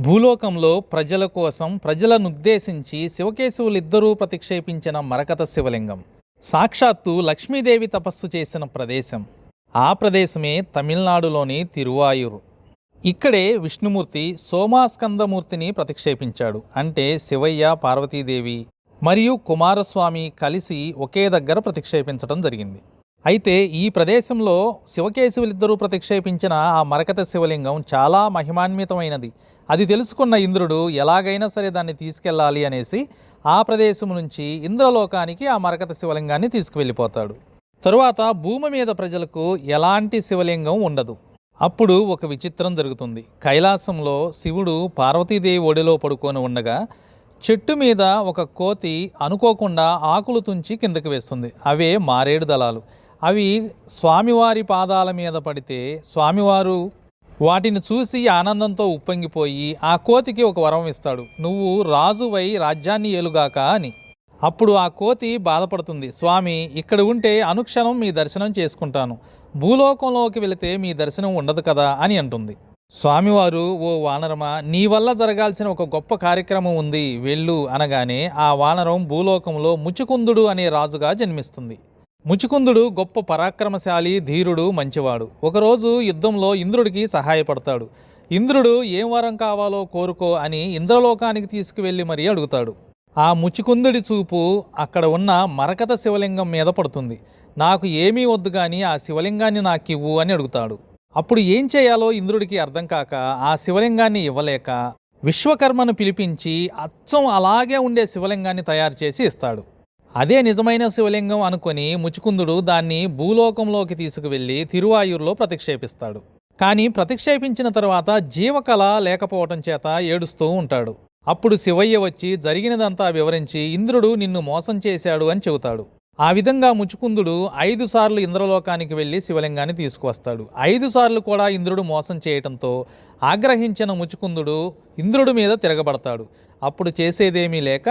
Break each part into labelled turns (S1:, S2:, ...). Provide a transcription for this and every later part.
S1: భూలోకంలో ప్రజల కోసం ప్రజలను ఉద్దేశించి శివకేశవులిద్దరూ ప్రతిక్షేపించిన మరకత శివలింగం. సాక్షాత్తు లక్ష్మీదేవి తపస్సు చేసిన ప్రదేశం. ఆ ప్రదేశమే తమిళనాడులోని తిరువాయూరు. ఇక్కడే విష్ణుమూర్తి సోమాస్కందమూర్తిని ప్రతిక్షేపించాడు. అంటే శివయ్య పార్వతీదేవి మరియు కుమారస్వామి కలిసి ఒకే దగ్గర ప్రతిక్షేపించడం జరిగింది. అయితే ఈ ప్రదేశంలో శివకేశవులిద్దరూ ప్రతిక్షేపించిన ఆ మరకత శివలింగం చాలా మహిమాన్వితమైనది. అది తెలుసుకున్న ఇంద్రుడు ఎలాగైనా సరే దాన్ని తీసుకెళ్ళాలి అనేసి ఆ ప్రదేశం నుంచి ఇంద్రలోకానికి ఆ మరకత శివలింగాన్ని తీసుకువెళ్ళిపోతాడు. తరువాత భూమి మీద ప్రజలకు ఎలాంటి శివలింగం ఉండదు. అప్పుడు ఒక విచిత్రం జరుగుతుంది. కైలాసంలో శివుడు పార్వతీదేవి ఒడిలో పడుకొని ఉండగా చెట్టు మీద ఒక కోతి అనుకోకుండా ఆకులు తుంచి కిందకి వేస్తుంది. అవే మారేడు దళాలు. అవి స్వామివారి పాదాల మీద పడితే స్వామివారు వాటిని చూసి ఆనందంతో ఉప్పొంగిపోయి ఆ కోతికి ఒక వరం ఇస్తాడు. నువ్వు రాజువై రాజ్యాన్ని ఏలుగాక అని. అప్పుడు ఆ కోతి బాధపడుతుంది. స్వామి ఇక్కడ ఉంటే అనుక్షణం మీ దర్శనం చేసుకుంటాను. భూలోకంలోకి వెళితే మీ దర్శనం ఉండదు కదా అని అంటుంది. స్వామివారు ఓ వానరమ నీ వల్ల జరగాల్సిన ఒక గొప్ప కార్యక్రమం ఉంది. వెళ్ళు అనగానే ఆ వానరం భూలోకంలో ముచుకుందుడు అనే రాజుగా జన్మిస్తుంది. ముచుకుందుడు గొప్ప పరాక్రమశాలి ధీరుడు మంచివాడు. ఒకరోజు యుద్ధంలో ఇంద్రుడికి సహాయపడతాడు. ఇంద్రుడు ఏం వరం కావాలో కోరుకో అని ఇంద్రలోకానికి తీసుకువెళ్ళి మరీ అడుగుతాడు. ఆ ముచుకుందుడి చూపు అక్కడ ఉన్న మరకత శివలింగం మీద పడుతుంది. నాకు ఏమీ వద్దు కానీ ఆ శివలింగాన్ని నాకివ్వు అని అడుగుతాడు. అప్పుడు ఏం చేయాలో ఇంద్రుడికి అర్థం కాక ఆ శివలింగాన్ని ఇవ్వలేక విశ్వకర్మను పిలిపించి అచ్చం అలాగే ఉండే శివలింగాన్ని తయారు చేసి ఇస్తాడు. అదే నిజమైన శివలింగం అనుకొని ముచుకుందుడు దాన్ని భూలోకంలోకి తీసుకువెళ్ళి తిరువాయూరులో ప్రతిక్షేపిస్తాడు. కానీ ప్రతిక్షేపించిన తర్వాత జీవకళ లేకపోవటం చేత ఏడుస్తూ ఉంటాడు. అప్పుడు శివయ్య వచ్చి జరిగినదంతా వివరించి ఇంద్రుడు నిన్ను మోసం చేశాడు అని చెబుతాడు. ఆ విధంగా ముచుకుందుడు ఐదు సార్లు ఇంద్రలోకానికి వెళ్ళి శివలింగాన్ని తీసుకువస్తాడు. ఐదు సార్లు కూడా ఇంద్రుడు మోసం చేయటంతో ఆగ్రహించిన ముచుకుందుడు ఇంద్రుడి మీద తిరగబడతాడు. అప్పుడు చేసేదేమీ లేక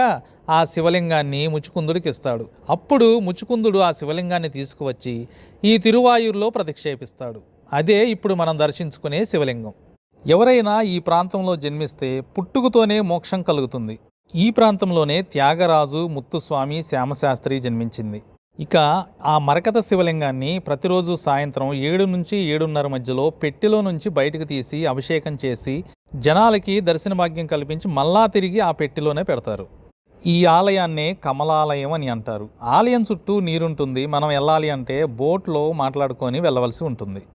S1: ఆ శివలింగాన్ని ముచుకుందుడికి ఇస్తాడు. అప్పుడు ముచుకుందుడు ఆ శివలింగాన్ని తీసుకువచ్చి ఈ తిరువాయూరులో ప్రతిక్షేపిస్తాడు. అదే ఇప్పుడు మనం దర్శించుకునే శివలింగం. ఎవరైనా ఈ ప్రాంతంలో జన్మిస్తే పుట్టుకతోనే మోక్షం కలుగుతుంది. ఈ ప్రాంతంలోనే త్యాగరాజు ముత్తుస్వామి శ్యామశాస్త్రి జన్మించింది. ఇక ఆ మరకత శివలింగాన్ని ప్రతిరోజు సాయంత్రం ఏడు నుంచి ఏడున్నర మధ్యలో పెట్టెలో నుంచి బయటకు తీసి అభిషేకం చేసి జనాలకి దర్శన భాగ్యం కల్పించి మళ్ళా తిరిగి ఆ పెట్టెలోనే పెడతారు. ఈ ఆలయాన్నే కమలాలయం అని అంటారు. ఆలయం చుట్టూ నీరుంటుంది. మనం వెళ్ళాలి అంటే బోట్లో మాట్లాడుకొని వెళ్ళవలసి ఉంటుంది.